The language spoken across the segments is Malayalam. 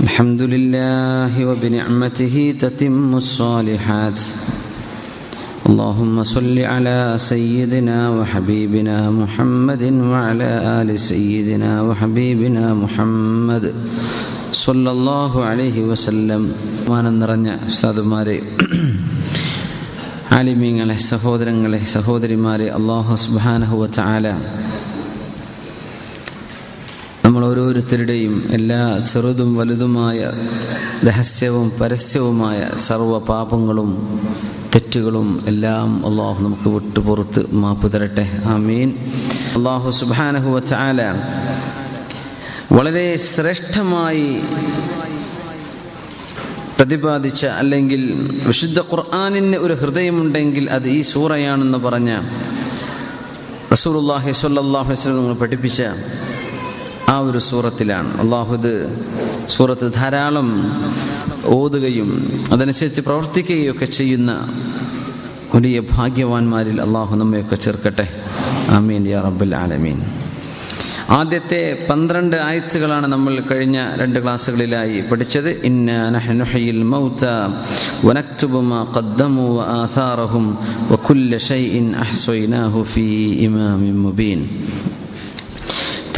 الحمد لله وبنعمته تتم الصالحات اللهم صل على سيدنا وحبيبنا محمد وعلى آل سيدنا وحبيبنا محمد صلى الله عليه وسلم മാനം നിറഞ്ഞ ഉസ്താദുമാരെ ആലിമീങ്ങളെ സഹോദരങ്ങളെ സഹോദരിമാരെ അള്ളാഹു സുബാനഹുവ ചാല നമ്മൾ ഓരോരുത്തരുടെയും എല്ലാ ചെറുതും വലുതുമായ രഹസ്യവും പരസ്യവുമായ സർവ പാപങ്ങളും തെറ്റുകളും എല്ലാം അള്ളാഹു നമുക്ക് വിട്ടുപുറത്ത് മാപ്പ് തരട്ടെ. ആമീൻ. അള്ളാഹു സുബാനഹുവ ചാല വളരെ ശ്രേഷ്ഠമായി പ്രതിപാദിച്ച അല്ലെങ്കിൽ വിശുദ്ധ ഖുർആാനിന് ഒരു ഹൃദയമുണ്ടെങ്കിൽ അത് ഈ സൂറയാണെന്ന് പറഞ്ഞ റസൂർ അള്ളാഹി വസല്ലം നമ്മൾ പഠിപ്പിച്ച ആ ഒരു സൂറത്തിലാണ്. അള്ളാഹുദ് സൂറത്ത് ധാരാളം ഓതുകയും അതനുസരിച്ച് പ്രവർത്തിക്കുകയും ഒക്കെ ചെയ്യുന്ന വലിയ ഭാഗ്യവാന്മാരിൽ അള്ളാഹു നമ്മയൊക്കെ ചേർക്കട്ടെ. ആമീൻ യാ റബ്ബൽ ആലമീൻ. ആദ്യത്തെ പന്ത്രണ്ട് ആയത്തുകളാണ് നമ്മൾ കഴിഞ്ഞ രണ്ട് ക്ലാസ്സുകളിലായി പഠിച്ചത്. ഇന്ന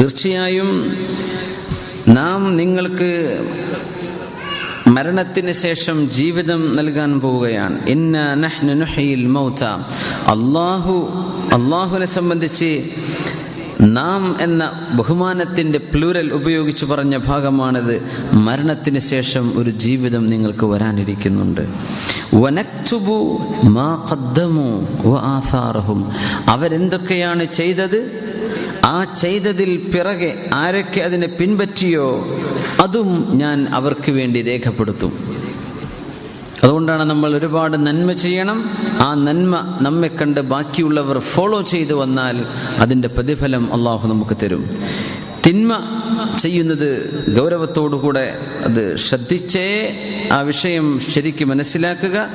തീർച്ചയായും നാം നിങ്ങൾക്ക് മരണത്തിന് ശേഷം ജീവിതം നൽകാൻ പോവുകയാണ്. ഇന്ന നഹ്നു നുഹയിൽ മൗത അള്ളാഹു അള്ളാഹുവിനെ സംബന്ധിച്ച് നാം എന്ന ബഹുമാനത്തിന്റെ പ്ലൂരൽ ഉപയോഗിച്ച് പറഞ്ഞ ഭാഗമാണിത്. മരണത്തിന് ശേഷം ഒരു ജീവിതം നിങ്ങൾക്ക് വരാനിരിക്കുന്നുണ്ട്. അവരെന്തൊക്കെയാണ് ചെയ്തത്? ആ ചെയ്തതിൽ പിറകെ ആരൊക്കെ അതിനെ പിൻപറ്റിയോ അതും ഞാൻ അവർക്ക് വേണ്ടി രേഖപ്പെടുത്തും. അതുകൊണ്ടാണ് നമ്മൾ ഒരുപാട് നന്മ ചെയ്യണം. ആ നന്മ നമ്മെ കണ്ട് ബാക്കിയുള്ളവർ ഫോളോ ചെയ്തു വന്നാൽ അതിന്റെ പ്രതിഫലം അള്ളാഹു നമുക്ക് തരും. തിന്മ ചെയ്യുന്നത് ഗൗരവത്തോടുകൂടെ അത് ശ്രദ്ധിച്ചേ ആ വിഷയം ശരിക്കും മനസ്സിലാക്കുക.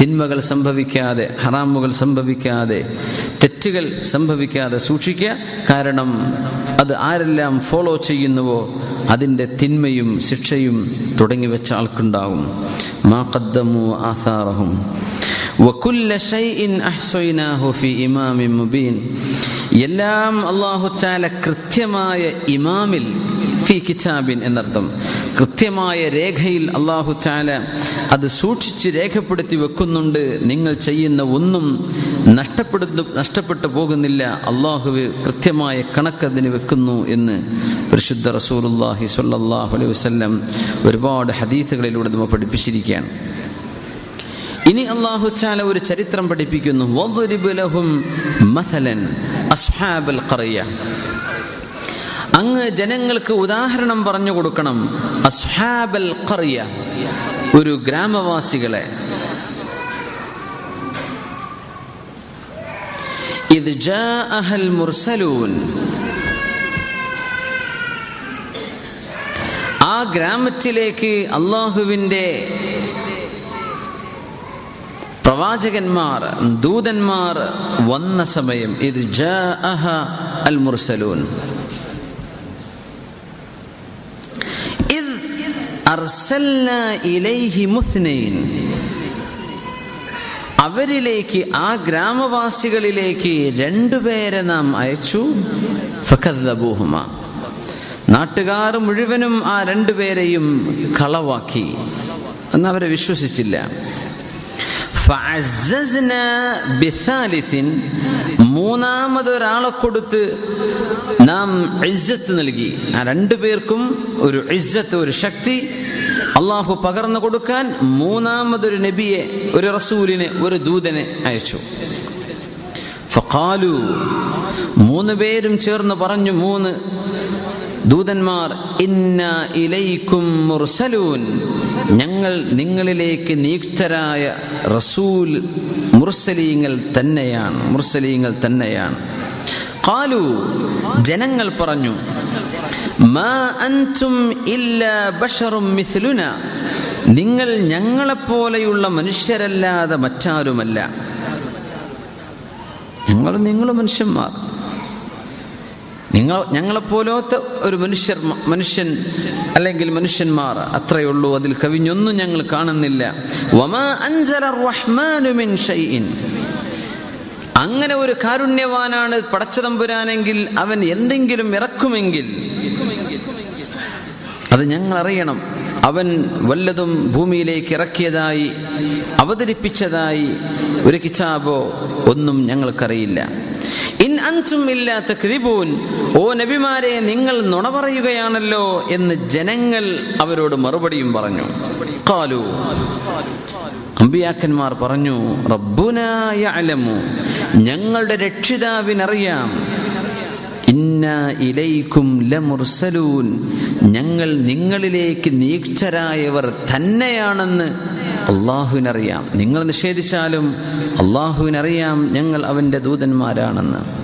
തിന്മകൾ സംഭവിക്കാതെ ഹറാമുകൾ സംഭവിക്കാതെ തെറ്റുകൾ സംഭവിക്കാതെ സൂക്ഷിക്കുക. കാരണം അത് ആരെല്ലാം ഫോളോ ചെയ്യുന്നുവോ അതിന്റെ തിന്മയും ശിക്ഷയും തുടങ്ങി വെച്ച ആൾക്കുണ്ടാവും. മാ ഖദ്ദമു ആഥാറഹും വക്കുല്ല ഇമാമിൻ മുബീൻ എല്ലാം അല്ലാഹു തആല കൃത്യമായ ഇമാമിൽ ഫീ കിതാബിൻ എന്നർത്ഥം. കൃത്യമായ രേഖയിൽ അല്ലാഹു തആല അത് സൂക്ഷിച്ച് രേഖപ്പെടുത്തി വെക്കുന്നുണ്ട്. നിങ്ങൾ ചെയ്യുന്ന ഒന്നും നഷ്ടപ്പെടുന്നു നഷ്ടപ്പെട്ടു പോകുന്നില്ല. അള്ളാഹുവ് കൃത്യമായ കണക്കതിന് വെക്കുന്നു എന്ന് പരിശുദ്ധ റസൂറുല്ലാഹി സല്ലാഹു അലൈഹി വസ്ലം ഒരുപാട് ഹദീസുകളിലൂടെ നമ്മൾ പഠിപ്പിച്ചിരിക്കുകയാണ്. ഇനി അള്ളാഹു ചാല ഒരു ചരിത്രം പഠിപ്പിക്കുന്നു. അങ്ങ് ജനങ്ങൾക്ക് ഉദാഹരണം പറഞ്ഞു കൊടുക്കണം. അസ്ഹാബൽ ഖറിയ ഒരു ഗ്രാമവാസികളെ. ഇത് മുർസലൂൻ. ആ ഗ്രാമത്തിലേക്ക് അള്ളാഹുവിന്റെ പ്രവാചകന്മാർ ദൂതന്മാർ വന്ന സമയം ഇത് അൽ മുർസലൂൻ അവരിലേക്ക് ആ ഗ്രാമവാസികളിലേക്ക് രണ്ടുപേരെ നാം അയച്ചു. നാട്ടുകാർ മുഴുവനും ആ രണ്ടുപേരെയും കളവാക്കി. എന്നവരെ അവരെ മൂന്നാമതൊരാളെ കൊടുത്ത് നാം ഇജ്ജത്ത് നൽകി. ആ രണ്ടു പേർക്കും ഒരു ഇജ്ജത്ത് ഒരു ശക്തി അള്ളാഹു പകർന്നു കൊടുക്കാൻ മൂന്നാമതൊരു നബിയെ ഒരു റസൂലിനെ ഒരു ദൂതനെ അയച്ചു. ഫഖാലു മൂന്ന് പേരും ചേർന്ന് പറഞ്ഞു മൂന്ന് ദൂതന്മാർ ഇന്ന ഇലൈക്കും മുർസലൂൻ. ഞങ്ങൾ നിങ്ങളിലേക്ക് നിയുക്തരായ റസൂൽ മുർസലീങ്ങൾ തന്നെയാണ് മുർസലീങ്ങൾ തന്നെയാണ്. കാലു ജനങ്ങൾ പറഞ്ഞു നിങ്ങൾ ഞങ്ങളെപ്പോലെയുള്ള മനുഷ്യരല്ലാതെ മറ്റാരുമല്ല. ഞങ്ങളും നിങ്ങളും മനുഷ്യന്മാർ. നിങ്ങൾ ഞങ്ങളെപ്പോലത്തെ ഒരു മനുഷ്യർ മനുഷ്യൻ അല്ലെങ്കിൽ മനുഷ്യന്മാർ അത്രയേ ഉള്ളൂ. അതിൽ കവിഞ്ഞൊന്നും ഞങ്ങൾ കാണുന്നില്ല. അങ്ങനെ ഒരു കാരുണ്യവാനാണ് പടച്ചതമ്പുരാനെങ്കിൽ അവൻ എന്തെങ്കിലും ഇറക്കുമെങ്കിൽ അത് ഞങ്ങൾ അറിയണം അവൻ വല്ലതും ഭൂമിയിലേക്ക് ഇറക്കിയതായി അവതരിപ്പിച്ചതായി ഒരു കിതാബോ ഒന്നും ഞങ്ങൾക്കറിയില്ല. ഇൻ അൻസും ഇല്ലാത്ത കൃതിപൂൻ ഓ നബിമാരെ നിങ്ങൾ നുണ പറയുകയാണല്ലോ എന്ന് ജനങ്ങൾ അവരോട് മറുപടിയും പറഞ്ഞു. കാലു അമ്പിയാക്കന്മാർ പറഞ്ഞു റബ്ബുനായ അലമു ഞങ്ങളുടെ രക്ഷിതാവിനറിയാം. ഇലൈക്കും ലമുർസലൂൻ. ഞങ്ങൾ നിങ്ങളിലേക്ക് നീക്ഷരായവർ തന്നെയാണെന്ന് അള്ളാഹുവിനറിയാം. നിങ്ങൾ നിഷേധിച്ചാലും അള്ളാഹുവിനറിയാം ഞങ്ങൾ അവന്റെ ദൂതന്മാരാണെന്ന്.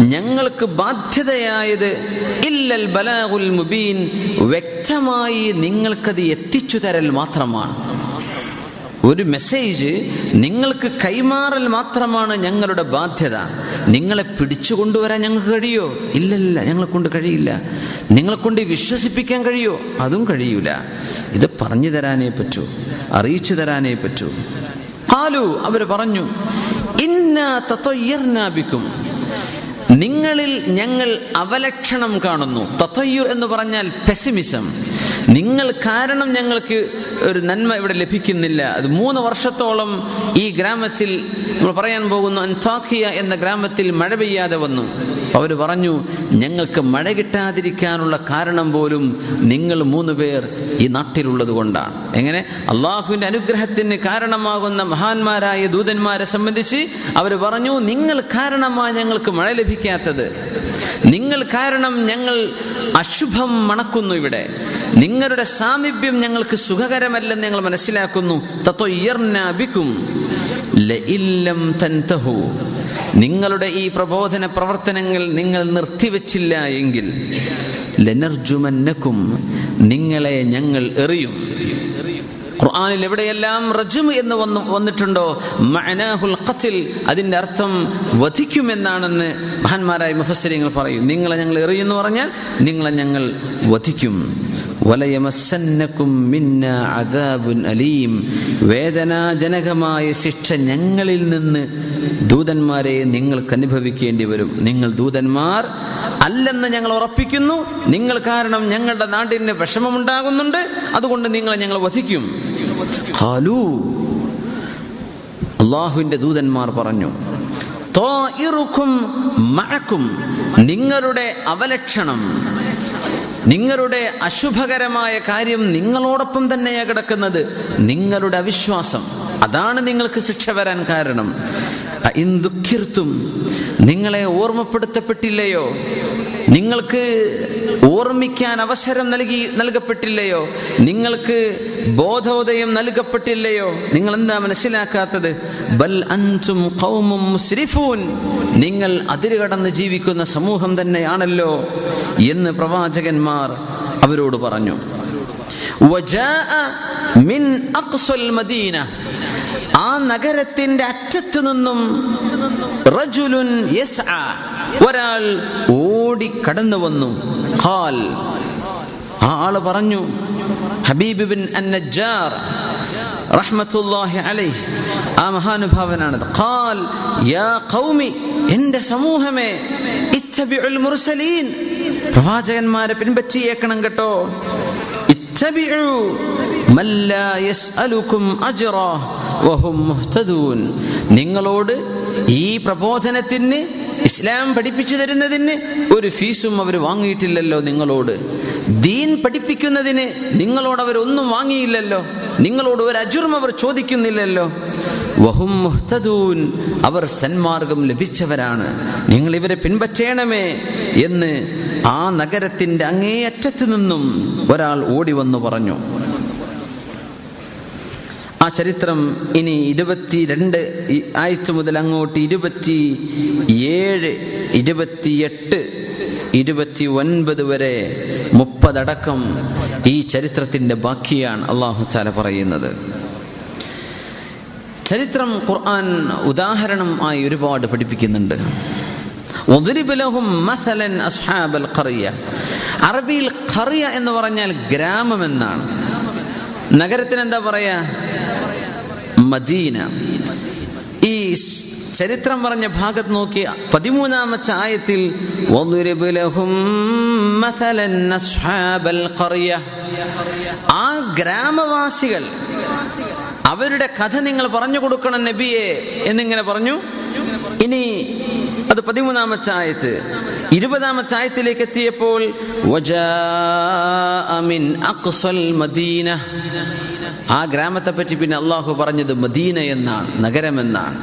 ഞങ്ങൾക്ക് ബാധ്യതയായത് ഇല്ലൽ ബലാഗുൽ മുബീൻ വ്യക്തമായി നിങ്ങൾക്കത് എത്തിച്ചു തരൽ മാത്രമാണ്. ഒരു മെസ്സേജ് നിങ്ങൾക്ക് കൈമാറൽ മാത്രമാണ് ഞങ്ങളുടെ ബാധ്യത. നിങ്ങളെ പിടിച്ചു കൊണ്ടുവരാൻ ഞങ്ങൾക്ക് കഴിയോ? ഇല്ലല്ല ഞങ്ങളെ കൊണ്ട് കഴിയില്ല. നിങ്ങളെ കൊണ്ട് വിശ്വസിപ്പിക്കാൻ കഴിയോ? അതും കഴിയൂല. ഇത് പറഞ്ഞു തരാനേ പറ്റൂ അറിയിച്ചു തരാനേ പറ്റൂ. ഹാലു അവർ പറഞ്ഞു ഇന്നാ തത്വയർനാപിക്കും നിങ്ങളിൽ ഞങ്ങൾ അവലക്ഷണം കാണുന്നു. തത്വയ്യൂർ എന്ന് പറഞ്ഞാൽ പെസിമിസം നിങ്ങൾ കാരണം ഞങ്ങൾക്ക് ഒരു നന്മ ഇവിടെ ലഭിക്കുന്നില്ല. അത് മൂന്ന് വർഷത്തോളം ഈ ഗ്രാമത്തിൽ നമ്മൾ പറയാൻ പോകുന്ന അൻതാഖിയ എന്ന ഗ്രാമത്തിൽ മഴ പെയ്യാതെ വന്നു. അവർ പറഞ്ഞു ഞങ്ങൾക്ക് മഴ കിട്ടാതിരിക്കാനുള്ള കാരണം പോലും നിങ്ങൾ മൂന്ന് പേർ ഈ നാട്ടിലുള്ളത് കൊണ്ടാണ്. എങ്ങനെ? അള്ളാഹുവിന്റെ അനുഗ്രഹത്തിന് കാരണമാകുന്ന മഹാന്മാരായ ദൂതന്മാരെ സംബന്ധിച്ച് അവർ പറഞ്ഞു നിങ്ങൾ കാരണമാണ് ഞങ്ങൾക്ക് മഴ ലഭിക്കാത്തത്. നിങ്ങൾ കാരണം ഞങ്ങൾ അശുഭം മണക്കുന്നു ഇവിടെ. നിങ്ങളുടെ സാമീപ്യം ഞങ്ങൾക്ക് സുഖകരമല്ലെന്ന് ഞങ്ങൾ മനസ്സിലാക്കുന്നു. തൻതഹു. നിങ്ങളുടെ ഈ പ്രബോധന പ്രവർത്തനങ്ങൾ നിങ്ങൾ നിർത്തിവെച്ചില്ല എങ്കിൽ ലനർജുമന്നക്കും നിങ്ങളെ ഞങ്ങൾ എറിയും. ഖുർആാനിൽ എവിടെയെല്ലാം റജും എന്ന് വന്നു വന്നിട്ടുണ്ടോ? മഅനാഹുൽ ഖത്തിൽ അതിന്റെ അർത്ഥം വധിക്കുമെന്നാണെന്ന് മഹാന്മാരായ മുഫസരിങ്ങൾ പറയും. നിങ്ങളെ ഞങ്ങൾ എറിയുമെന്ന് പറഞ്ഞാൽ നിങ്ങളെ ഞങ്ങൾ വധിക്കും. അലീം. വേദനാജനകമായ ശിക്ഷ ഞങ്ങളിൽ നിന്ന് ദൂതന്മാരെ നിങ്ങൾക്ക് അനുഭവിക്കേണ്ടി വരും. നിങ്ങൾ ദൂതന്മാർ അല്ലെന്ന് ഞങ്ങൾ ഉറപ്പിക്കുന്നു. നിങ്ങൾ കാരണം ഞങ്ങളുടെ നാടിന് വിഷമമുണ്ടാകുന്നുണ്ട്. അതുകൊണ്ട് നിങ്ങളെ ഞങ്ങൾ വധിക്കും. ഖാലൂ. അള്ളാഹുവിന്റെ ദൂതന്മാർ പറഞ്ഞു നിങ്ങളുടെ അവലക്ഷണം നിങ്ങളുടെ അശുഭകരമായ കാര്യം നിങ്ങളോടൊപ്പം തന്നെയാ കിടക്കുന്നത്. നിങ്ങളുടെ അവിശ്വാസം. അതാണ് നിങ്ങൾക്ക് ശിക്ഷ വരാൻ കാരണം. ദുഃഖിർത്തും നിങ്ങളെ ഓർമ്മപ്പെടുത്തപ്പെട്ടില്ലയോ? നിങ്ങൾക്ക് ഓർമ്മിക്കാൻ അവസരം നൽകി നൽകപ്പെട്ടില്ലയോ? നിങ്ങൾക്ക് ബോധോദയം നൽകപ്പെട്ടില്ലയോ? നിങ്ങൾ എന്താ മനസ്സിലാക്കാത്തത്? ബൽ അൻതും കൗമും മുസ്രിഫൂൻ. നിങ്ങൾ അതിരുകടന്ന് ജീവിക്കുന്ന സമൂഹം തന്നെയാണല്ലോ എന്ന് പ്രവാചകന്മാർ അവരോട് പറഞ്ഞു. മിൻ മദീന. നഗരത്തിന്റെ അറ്റത്തു നിന്നും ഒരാൾ ഓടി കടന്നു വന്നു. ഖാൽ ആ ആൾ പറഞ്ഞു ഹബീബ് ബിൻ അന്നജാർ ആ ഖാൽ യാ ഖൗമി സമൂഹമേ മുർസലീൻ പ്രവാചകന്മാരെ പിൻപറ്റിയേക്കണം കേട്ടോ. മല്ല യസ്അലുകും അജ്റാ വഹും മുഹ്തദൂൻ. നിങ്ങളോട് ഈ പ്രബോധനത്തിന് ഇസ്ലാം പഠിപ്പിച്ചു തരുന്നതിന് ഒരു ഫീസും അവർ വാങ്ങിയിട്ടില്ലല്ലോ നിങ്ങളോട്. ദീൻ പഠിപ്പിക്കുന്നതിന് നിങ്ങളോട് അവർ ഒന്നും വാങ്ങിയില്ലല്ലോ. നിങ്ങളോട് ഒരു അജുറും അവർ ചോദിക്കുന്നില്ലല്ലോ. വഹും മുഹ്തദൂൻ അവർ സന്മാർഗം ലഭിച്ചവരാണ്. നിങ്ങൾ ഇവരെ പിൻപറ്റേണമേ എന്ന് ആ നഗരത്തിന്റെ അങ്ങേയറ്റത്തു നിന്നും ഒരാൾ ഓടി വന്നു പറഞ്ഞു. ചരിത്രം ഇനി ഇരുപത്തി രണ്ട് ആഴ്ച മുതൽ അങ്ങോട്ട് ഇരുപത്തി ഏഴ് ഇരുപത്തിയെട്ട് ഇരുപത്തി ഒൻപത് വരെ മുപ്പതടക്കം ഈ ചരിത്രത്തിന്റെ ബാക്കിയാണ് അള്ളാഹു ചാല പറയുന്നത്. ചരിത്രം ഖുർആൻ ഉദാഹരണം ആയി ഒരുപാട് പഠിപ്പിക്കുന്നുണ്ട്. അറബിയിൽ ഖറിയ എന്ന് പറഞ്ഞാൽ ഗ്രാമം എന്നാണ്. നഗരത്തിന് എന്താ പറയാ? മദീന. ഈ ചരിത്രം പറഞ്ഞ ഭാഗത്ത് നോക്കിയ പതിമൂന്നാമത്തെ ആയത്തിൽ ആ ഗ്രാമവാസികൾ അവരുടെ കഥ നിങ്ങൾ പറഞ്ഞു കൊടുക്കണം നബിയെ എന്നിങ്ങനെ പറഞ്ഞു. ഇനി അത് പതിമൂന്നാമത്തെ ആയത്ത്. ഇരുപതാമത്തെ ആയത്തിലേക്ക് എത്തിയപ്പോൾ മദീന. ആ ഗ്രാമത്തെപ്പറ്റി പിന്നെ അള്ളാഹു പറഞ്ഞത് മദീന എന്നാണ് നഗരമെന്നാണ്.